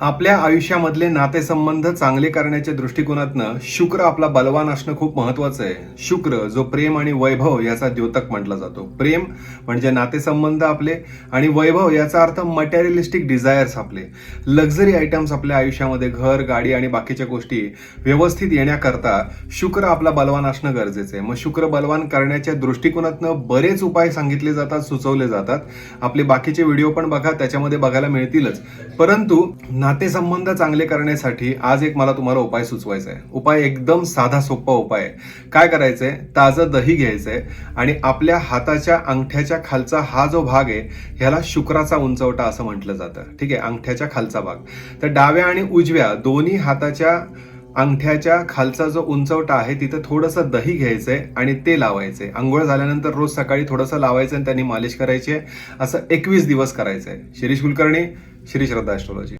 आपल्या आयुष्यामधले नातेसंबंध चांगले करण्याच्या दृष्टिकोनातनं शुक्र आपला बलवान असणं खूप महत्वाचं आहे. शुक्र जो प्रेम आणि वैभव याचा द्योतक म्हटला जातो. प्रेम म्हणजे नातेसंबंध आपले आणि वैभव याचा अर्थ मटेरियलिस्टिक डिझायर्स आपले. लक्झरी आयटम्स आपल्या आयुष्यामध्ये घर गाडी आणि बाकीच्या गोष्टी व्यवस्थित येण्याकरता शुक्र आपला बलवान असणं गरजेचं आहे. मग शुक्र बलवान करण्याच्या दृष्टिकोनातनं बरेच उपाय सांगितले जातात सुचवले जातात. आपले बाकीचे व्हिडिओ पण बघा त्याच्यामध्ये बघायला मिळतीलच. परंतु नातेसंबंध चांगले करण्यासाठी आज एक मला तुम्हाला उपाय सुचवायचा आहे. उपाय एकदम साधा सोपा उपाय आहे. काय करायचंय? ताजं दही घ्यायचंय आणि आपल्या हाताच्या अंगठ्याच्या खालचा हा जो भाग आहे ह्याला शुक्राचा उंचवटा असं म्हटलं जातं. ठीक आहे? अंगठ्याच्या खालचा भाग. तर डाव्या आणि उजव्या दोन्ही हाताच्या अंगठ्याच्या खालचा जो उंचवटा आहे तिथं थोडंसं दही घ्यायचंय आणि ते लावायचंय. आंघोळ झाल्यानंतर रोज सकाळी थोडंसं लावायचं आणि त्यांनी मालिश करायची आहे. असं एकवीस दिवस करायचंय. शिरीष कुलकर्णी श्री श्रद्धा ॲस्ट्रॉलॉजी